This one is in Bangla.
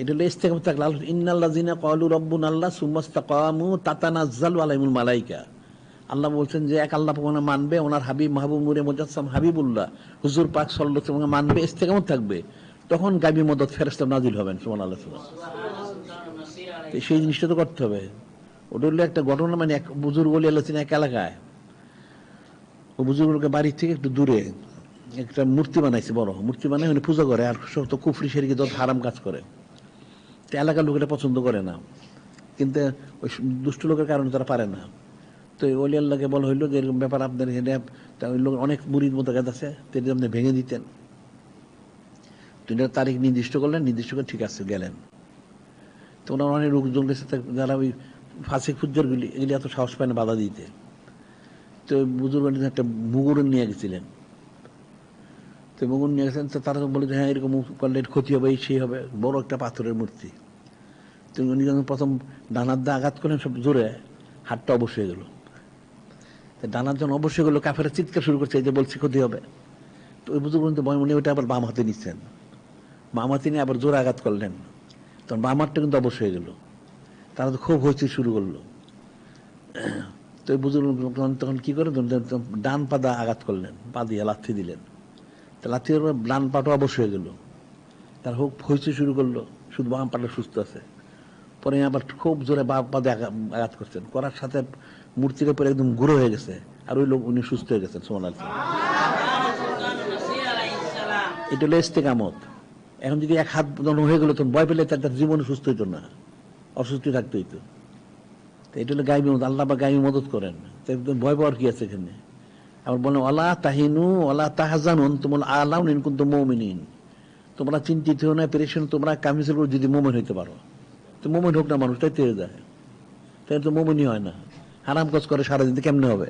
এটা হলো ইস্তেকামত থাকলে আল্লাহ ইন্নাল্লাযিনা ক্বালু রাব্বুনা আল্লাহ সুমাস্তাকামু তাতানাজ্জালু আলাইহিমুল মালাইকা। আল্লাহ বলছেন যে এক আল্লাহ মানবে, ওনার হাবিব মাহবুব নূরে মুজাসসাম হাবিবুল্লাহ, হুজুর পাক সাল্লাল্লাহু মানবে ইস্তেকামত থাকবে। তখন গাবি মদত ফেরেশতা নাজিল হবেন, সুবহানাল্লাহ সুবহানাল্লাহ। সেই জিনিসটা তো করতে হবে। ওটা হলো একটা ঘটনা মানে এক বুজুর্গ বলে, আল্লাহ এক এলাকায়। ও বুজুর্গকে বাড়ির থেকে একটু দূরে একটা মূর্তি বানাইছে, বড় মূর্তি বানাই উনি পুজো করে, আর সব তো কুফরি, সেরিকে যত হারাম কাজ করে। তো এলাকার লোকেরা পছন্দ করে না। কিন্তু ওই দুষ্ট লোকের কারণে তারা পারে না। তো ওই আল্লাহকে বলা হইল যে এরকম ব্যাপার আপনার এখানে ওই লোক অনেক মুড়ির মতো গাছ আছে, তিনি আপনি ভেঙে দিতেন। তিনি তারিখ নির্দিষ্ট করলেন, নির্দিষ্ট করে ঠিক আছে, গেলেন। তো ওনার অনেক লোকজন গেছে, তা- যারা ওই ফাঁসি খুজ্জরগুলি এগুলি এত সাহস পায় না বাধা দিতে। তো বুজুর্গ একটা মুগুর নিয়ে গেছিলেন। তো মুগুর নিয়ে গেছেন, তো তারা বলে যে হ্যাঁ এরকম করলে ক্ষতি হবে, এই সেই হবে। বড় একটা পাথরের মূর্তি। তো উনি যখন প্রথম ডানার দা আঘাত করলেন, সব জোরে হাতটা অবশ্যই হয়ে গেল। তো ডানার যখন অবশ্যই গেলো কাফেরা চিৎকার শুরু করছে, এই যে বলছি, ক্ষতি হবে। তো ওই বুজুর্গ কিন্তু বয় মনে ওইটা আবার বাম হাতে নিচ্ছেন। বাম হাতে নিয়ে আবার জোরে আঘাত করলেন। তখন বাম হাতটা কিন্তু অবশ্যই হয়ে গেল। তারা তো খুব হইচই শুরু করল। তো বুজুর্গ তখন কি করে ডান পাদা আঘাত করলেন, পা দিয়ে লাথি দিলেন। তা লাথি দেওয়ার পর ডান পাটা হয়ে গেল। তার হোক হইচই শুরু করল, শুধু বাম পাটা সুস্থ আছে। পরে আবার খুব জোরে বাম পাদে আঘাত করছেন। করার সাথে মূর্তির উপরে একদম গুঁড়ো হয়ে গেছে। আর ওই লোক, উনি সুস্থ হয়ে গেছেন সোমান এটা হলো ইস্তেকামত এখন যদি এক হাত যখন হয়ে গেল, তখন ভয় পেলে তার তার জীবনে সুস্থ হইতো না। অসুস্থ থাকতে হইতো তো। এটা হলো গাইবি মদত আল্লাহ বা গাইবি মদত করেন। ভয় পাওয়ার কি আছে এখানে? আবার বলেন ওলা তাহিনু ওলা তাহাজানুন তোমার আলাউ নিন কিন্তু মৌমিনিন। তোমরা চিন্তিত হো না, পেরেশন তোমরা কামিজের উপর যদি মোমেন হইতে পারো। তো মোমেন হোক না মানুষ, তাই তেরে যায়। তাই তো মোমেনই হয় না। হারাম কাজ করে সারাদিন কেমনে হবে?